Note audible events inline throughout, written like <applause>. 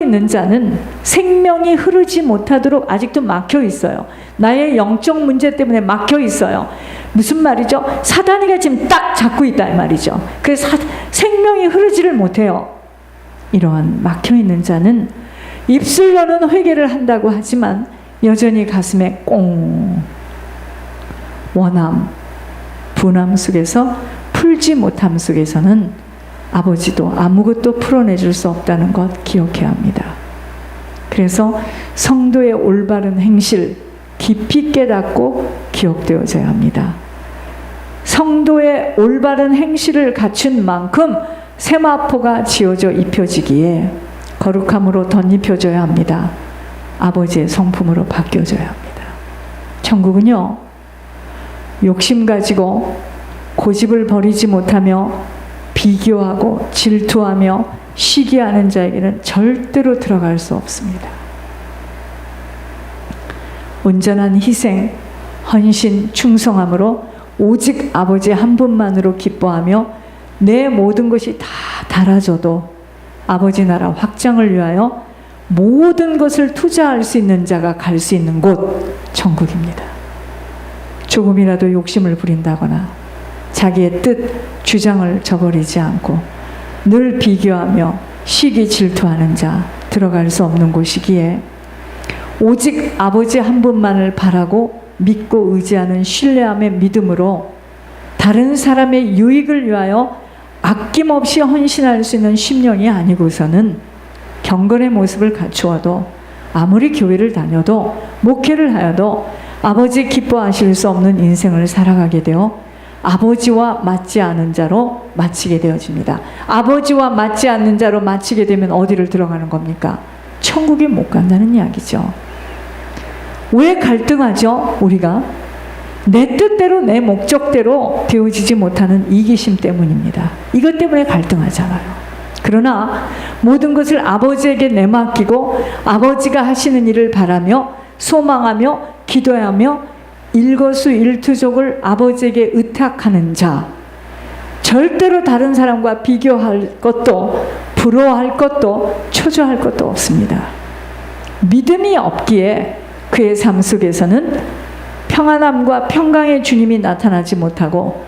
있는 자는 생명이 흐르지 못하도록 아직도 막혀 있어요. 나의 영적 문제 때문에 막혀 있어요. 무슨 말이죠? 사단이가 지금 딱 잡고 있다 이 말이죠. 사- 생명이 흐르지를 못해요. 이러한 막혀 있는 자는 입술로는 회개를 한다고 하지만 여전히 가슴에 꽁 원함, 분함 속에서 풀지 못함 속에서는 아버지도 아무것도 풀어내줄 수 없다는 것 기억해야 합니다. 그래서 성도의 올바른 행실 깊이 깨닫고 기억되어져야 합니다. 성도의 올바른 행실을 갖춘 만큼 세마포가 지어져 입혀지기에 거룩함으로 덧입혀져야 합니다. 아버지의 성품으로 바뀌어져야 합니다. 천국은요, 욕심 가지고 고집을 버리지 못하며 비교하고 질투하며 시기하는 자에게는 절대로 들어갈 수 없습니다. 온전한 희생, 헌신, 충성함으로 오직 아버지 한 분만으로 기뻐하며 내 모든 것이 다 달아져도 아버지 나라 확장을 위하여 모든 것을 투자할 수 있는 자가 갈 수 있는 곳 천국입니다. 조금이라도 욕심을 부린다거나 자기의 뜻, 주장을 저버리지 않고 늘 비교하며 시기 질투하는 자 들어갈 수 없는 곳이기에 오직 아버지 한 분만을 바라고 믿고 의지하는 신뢰함의 믿음으로 다른 사람의 유익을 위하여 아낌없이 헌신할 수 있는 심령이 아니고서는 경건의 모습을 갖추어도 아무리 교회를 다녀도 목회를 하여도 아버지 기뻐하실 수 없는 인생을 살아가게 되어 아버지와 맞지 않은 자로 마치게 되어집니다. 아버지와 맞지 않는 자로 마치게 되면 어디를 들어가는 겁니까? 천국에 못 간다는 이야기죠. 왜 갈등하죠? 우리가 내 뜻대로 내 목적대로 되어지지 못하는 이기심 때문입니다. 이것 때문에 갈등하잖아요. 그러나 모든 것을 아버지에게 내맡기고 아버지가 하시는 일을 바라며 소망하며 기도하며 일거수 일투족을 아버지에게 의탁하는 자 절대로 다른 사람과 비교할 것도 부러워할 것도 초조할 것도 없습니다. 믿음이 없기에 그의 삶 속에서는 평안함과 평강의 주님이 나타나지 못하고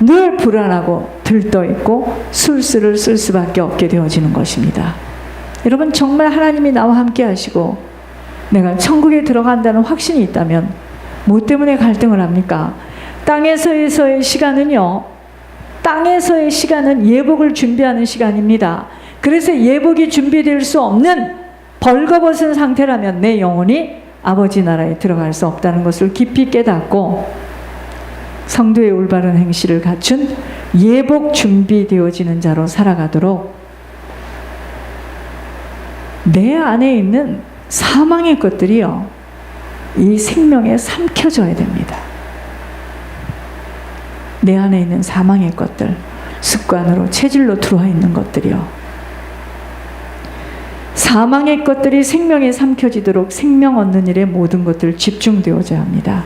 늘 불안하고 들떠 있고 술수를 쓸 수밖에 없게 되어지는 것입니다. 여러분 정말 하나님이 나와 함께 하시고 내가 천국에 들어간다는 확신이 있다면 뭐 때문에 갈등을 합니까? 땅에서의 시간은요. 땅에서의 시간은 예복을 준비하는 시간입니다. 그래서 예복이 준비될 수 없는 벌거벗은 상태라면 내 영혼이 아버지 나라에 들어갈 수 없다는 것을 깊이 깨닫고 성도의 올바른 행실을 갖춘 예복 준비되어지는 자로 살아가도록 내 안에 있는 사망의 것들이요. 이 생명에 삼켜져야 됩니다. 내 안에 있는 사망의 것들, 습관으로, 체질로 들어와 있는 것들이요. 사망의 것들이 생명에 삼켜지도록 생명 얻는 일에 모든 것들 집중되어져야 합니다.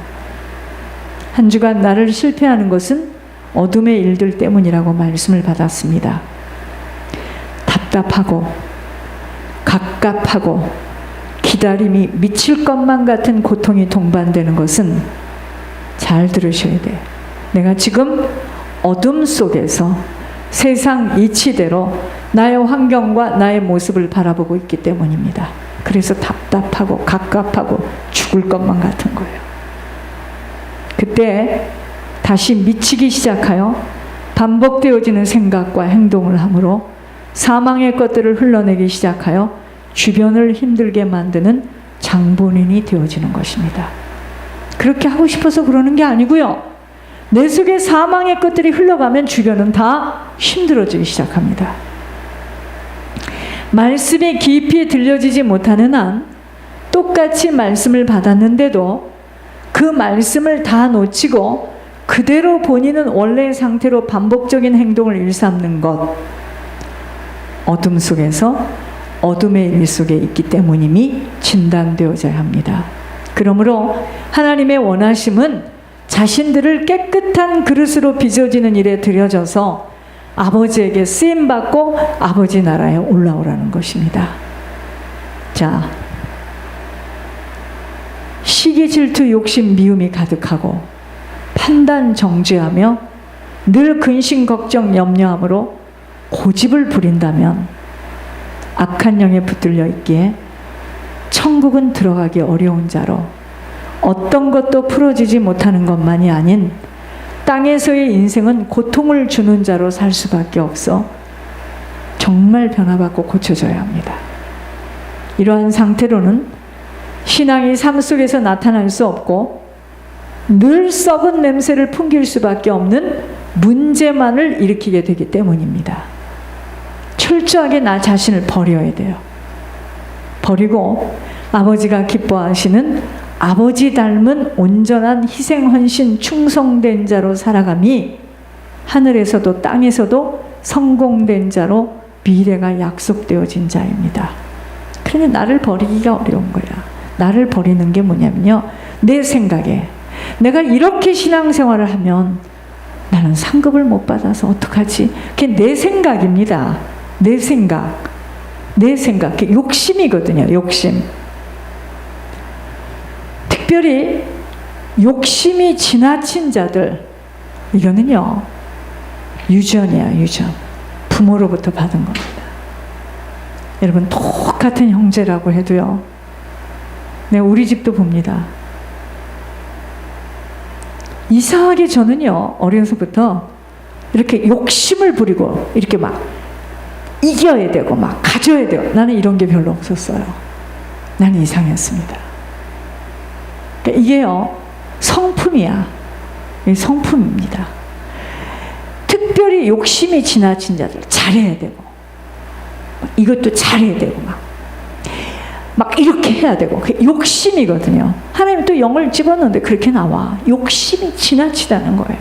한 주간 나를 실패하는 것은 어둠의 일들 때문이라고 말씀을 받았습니다. 답답하고 갑갑하고 기다림이 미칠 것만 같은 고통이 동반되는 것은 잘 들으셔야 돼. 내가 지금 어둠 속에서 세상 이치대로 나의 환경과 나의 모습을 바라보고 있기 때문입니다. 그래서 답답하고 갑갑하고 죽을 것만 같은 거예요. 그때 다시 미치기 시작하여 반복되어지는 생각과 행동을 함으로 사망의 것들을 흘러내기 시작하여 주변을 힘들게 만드는 장본인이 되어지는 것입니다. 그렇게 하고 싶어서 그러는 게 아니고요. 내 속에 사망의 것들이 흘러가면 주변은 다 힘들어지기 시작합니다. 말씀이 깊이 들려지지 못하는 한 똑같이 말씀을 받았는데도 그 말씀을 다 놓치고 그대로 본인은 원래의 상태로 반복적인 행동을 일삼는 것. 어둠 속에서 어둠의 일 속에 있기 때문임이 진단되어져야 합니다. 그러므로 하나님의 원하심은 자신들을 깨끗한 그릇으로 빚어지는 일에 들여져서 아버지에게 쓰임 받고 아버지 나라에 올라오라는 것입니다. 자, 시기 질투 욕심 미움이 가득하고 판단 정죄하며 늘 근심 걱정 염려함으로 고집을 부린다면 악한 영에 붙들려 있기에 천국은 들어가기 어려운 자로 어떤 것도 풀어지지 못하는 것만이 아닌 땅에서의 인생은 고통을 주는 자로 살 수밖에 없어 정말 변화받고 고쳐져야 합니다. 이러한 상태로는 신앙이 삶 속에서 나타날 수 없고 늘 썩은 냄새를 풍길 수밖에 없는 문제만을 일으키게 되기 때문입니다. 철저하게 나 자신을 버려야 돼요. 버리고 아버지가 기뻐하시는 아버지 닮은 온전한 희생, 헌신, 충성된 자로 살아감이 하늘에서도 땅에서도 성공된 자로 미래가 약속되어진 자입니다. 그러니 나를 버리기가 어려운 거야. 나를 버리는 게 뭐냐면요. 내 생각에 내가 이렇게 신앙생활을 하면 나는 상급을 못 받아서 어떡하지? 그게 내 생각입니다. 내 생각. 내 생각. 욕심이거든요. 욕심. 특별히 욕심이 지나친 자들 이거는요. 유전이야, 유전. 부모로부터 받은 겁니다. 여러분 똑같은 형제라고 해도요. 네, 우리 집도 봅니다. 이상하게 저는요, 어려서부터 이렇게 욕심을 부리고, 이렇게 막 이겨야 되고, 막 가져야 돼요. 나는 이런 게 별로 없었어요. 나는 이상했습니다. 그러니까 이게요, 성품이야. 이 성품입니다. 특별히 욕심이 지나친 자들, 잘해야 되고, 이것도 잘해야 되고, 막. 막 이렇게 해야 되고 그 욕심이거든요. 하나님 또 영을 집었는데 그렇게 나와. 욕심이 지나치다는 거예요.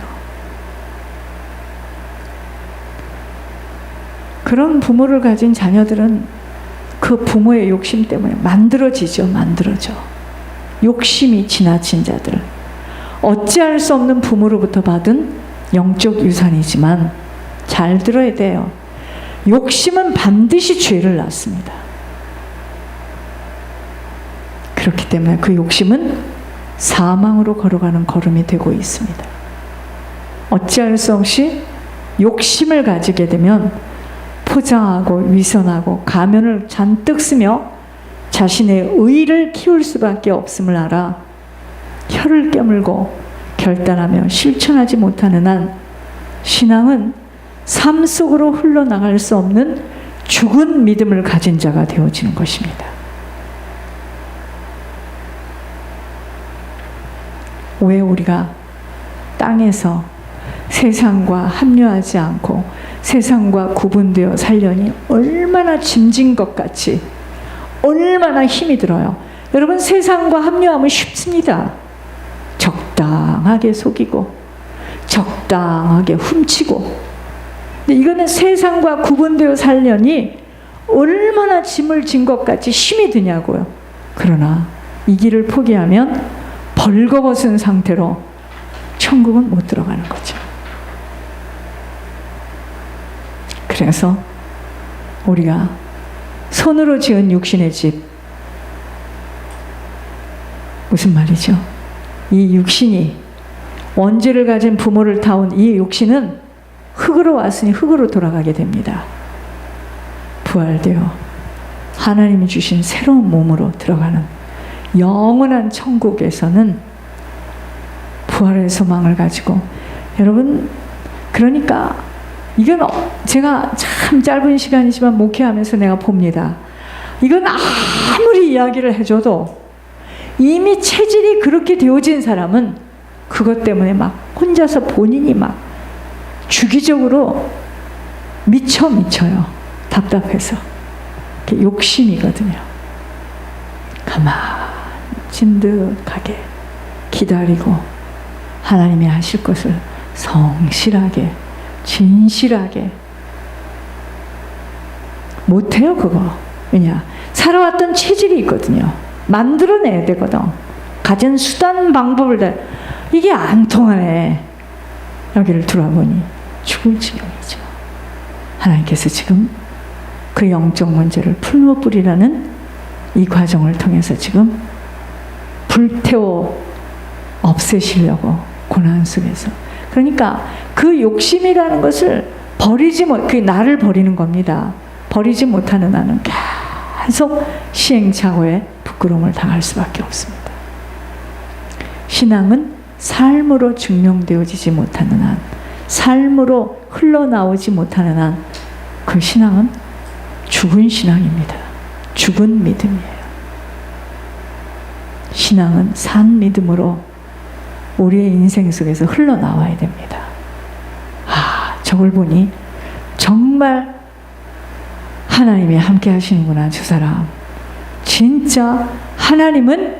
그런 부모를 가진 자녀들은 그 부모의 욕심 때문에 만들어지죠. 만들어져. 욕심이 지나친 자들. 어찌할 수 없는 부모로부터 받은 영적 유산이지만 잘 들어야 돼요. 욕심은 반드시 죄를 낳습니다. 그렇기 때문에 그 욕심은 사망으로 걸어가는 걸음이 되고 있습니다. 어찌할 수 없이 욕심을 가지게 되면 포장하고 위선하고 가면을 잔뜩 쓰며 자신의 의를 키울 수밖에 없음을 알아 혀를 깨물고 결단하며 실천하지 못하는 한 신앙은 삶 속으로 흘러나갈 수 없는 죽은 믿음을 가진 자가 되어지는 것입니다. 왜 우리가 땅에서 세상과 합류하지 않고 세상과 구분되어 살려니 얼마나 짐진 것 같이 얼마나 힘이 들어요. 여러분 세상과 합류하면 쉽습니다. 적당하게 속이고 적당하게 훔치고 근데 이거는 세상과 구분되어 살려니 얼마나 짐을 진 것 같이 힘이 드냐고요. 그러나 이 길을 포기하면 벌거벗은 상태로 천국은 못 들어가는 거죠. 그래서 우리가 손으로 지은 육신의 집 무슨 말이죠? 이 육신이 원죄를 가진 부모를 타온 이 육신은 흙으로 왔으니 흙으로 돌아가게 됩니다. 부활되어 하나님이 주신 새로운 몸으로 들어가는 영원한 천국에서는 부활의 소망을 가지고 여러분 그러니까 이건 어- 제가 참 짧은 시간이지만 목회하면서 내가 봅니다. 이건 아무리 이야기를 해줘도 이미 체질이 그렇게 되어진 사람은 그것 때문에 막 혼자서 본인이 막 주기적으로 미쳐 미쳐요. 답답해서. 욕심이거든요. 가만 진득하게 기다리고 하나님이 하실 것을 성실하게 진실하게. 못해요 그거. 왜냐? 살아왔던 체질이 있거든요. 만들어내야 되거든. 가진 수단 방법을 다 이게 안 통하네. 여기를 들어보니 죽을 지경이죠. 하나님께서 지금 그 영적 문제를 풀어뿌리라는 이 과정을 통해서 지금 불태워 없애시려고 고난 속에서. 그러니까 그 욕심이라는 것을 버리지 못, 그 나를 버리는 겁니다. 버리지 못하는 나는 계속 시행착오에 부끄러움을 당할 수밖에 없습니다. 신앙은 삶으로 증명되어지지 못하는 한, 삶으로 흘러나오지 못하는 한, 그 신앙은 죽은 신앙입니다. 죽은 믿음이에요. 신앙은 산 믿음으로 우리의 인생 속에서 흘러나와야 됩니다. 아, 저걸 보니 정말 하나님이 함께 하시는구나, 저 사람. 진짜 하나님은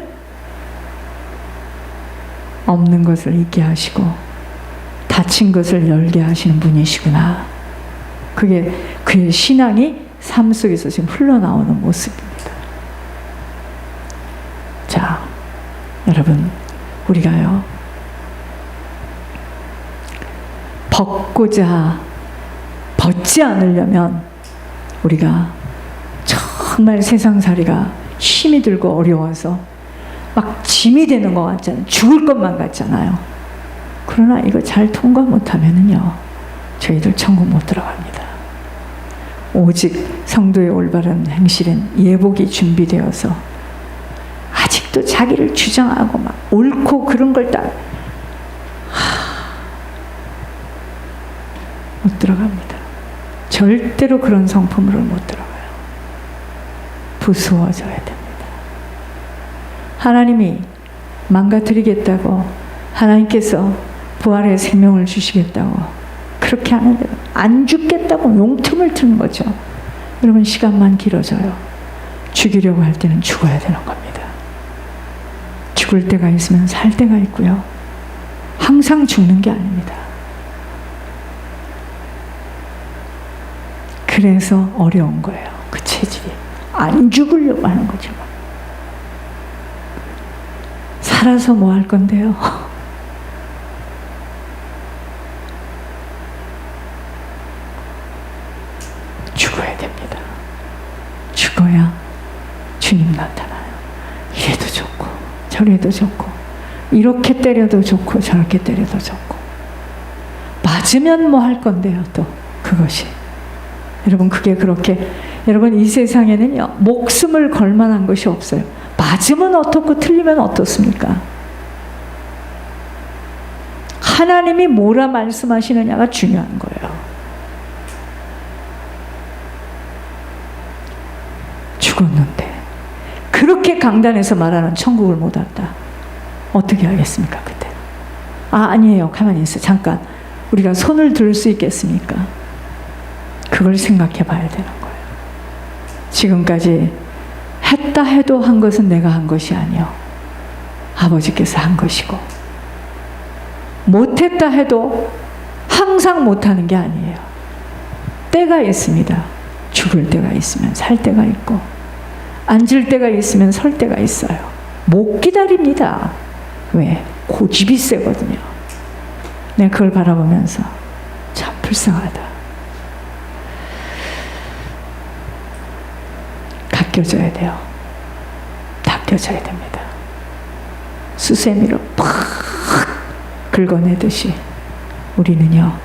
없는 것을 있게 하시고 닫힌 것을 열게 하시는 분이시구나. 그게 그의 신앙이 삶 속에서 지금 흘러나오는 모습입니다. 자, 여러분, 우리가요, 벗고자 벗지 않으려면 우리가 정말 세상살이가 힘이 들고 어려워서 막 짐이 되는 것 같잖아요. 죽을 것만 같잖아요. 그러나 이거 잘 통과 못하면은요, 저희들 천국 못 들어갑니다. 오직 성도의 올바른 행실은 예복이 준비되어서 아직도 자기를 주장하고 막 옳고 그런 걸다 못 들어갑니다. 절대로 그런 성품으로 못 들어가요. 부수어져야 됩니다. 하나님이 망가뜨리겠다고 하나님께서 부활의 생명을 주시겠다고 그렇게 하는데 안 죽겠다고 용틈을 트는 거죠. 여러분 시간만 길어져요. 죽이려고 할 때는 죽어야 되는 겁니다. 죽을 때가 있으면 살 때가 있고요. 항상 죽는 게 아닙니다. 그래서 어려운 거예요. 그 체질이. 안 죽으려고 하는 거죠. 살아서 뭐 할 건데요? <laughs> 죽어야 됩니다. 죽어야 주님 나타나요. 이래도 좋고, 저래도 좋고, 이렇게 때려도 좋고, 저렇게 때려도 좋고. 맞으면 뭐 할 건데요, 또. 그것이. 여러분, 그게 그렇게, 여러분, 이 세상에는요, 목숨을 걸 만한 것이 없어요. 맞으면 어떻고 틀리면 어떻습니까? 하나님이 뭐라 말씀하시느냐가 중요한 거예요. 죽었는데 그렇게 강단에서 말하는 천국을 못 왔다. 어떻게 하겠습니까 그때? 아 아니에요. 가만히 있어. 잠깐. 우리가 손을 들 수 있겠습니까? 그걸 생각해 봐야 되는 거예요. 지금까지 했다 해도 한 것은 내가 한 것이 아니요. 아버지께서 한 것이고 못했다 해도 항상 못하는 게 아니에요. 때가 있습니다. 죽을 때가 있으면 살 때가 있고 앉을 때가 있으면 설 때가 있어요. 못 기다립니다. 왜? 고집이 세거든요. 내가 그걸 바라보면서 참 불쌍하다. 닦여져야 돼요. 닦여져야 됩니다. 수세미로 팍 긁어내듯이 우리는요.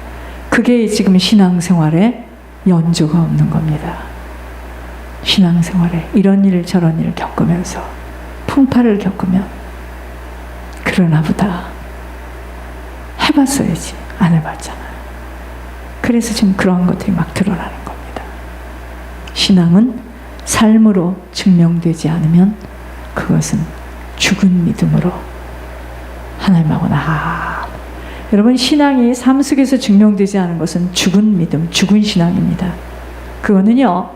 그게 지금 신앙생활에 연조가 없는 겁니다. 신앙생활에 이런 일 저런 일 겪으면서 풍파를 겪으면 그러나 보다 해봤어야지 안 해봤잖아요. 그래서 지금 그런 것들이 막 드러나는 겁니다. 신앙은 삶으로 증명되지 않으면 그것은 죽은 믿음으로 하나님하고 나 여러분 신앙이 삶 속에서 증명되지 않은 것은 죽은 믿음, 죽은 신앙입니다. 그거는요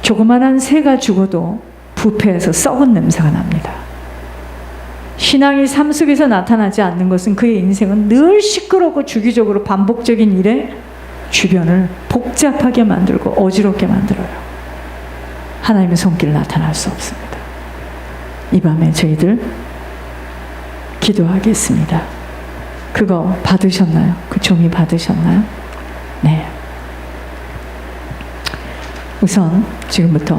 조그만한 새가 죽어도 부패해서 썩은 냄새가 납니다. 신앙이 삶 속에서 나타나지 않는 것은 그의 인생은 늘 시끄럽고 주기적으로 반복적인 일에 주변을 복잡하게 만들고 어지럽게 만들어요. 하나님의 손길 나타날 수 없습니다. 이 밤에 저희들 기도하겠습니다. 그거 받으셨나요? 그 종이 받으셨나요? 네. 우선 지금부터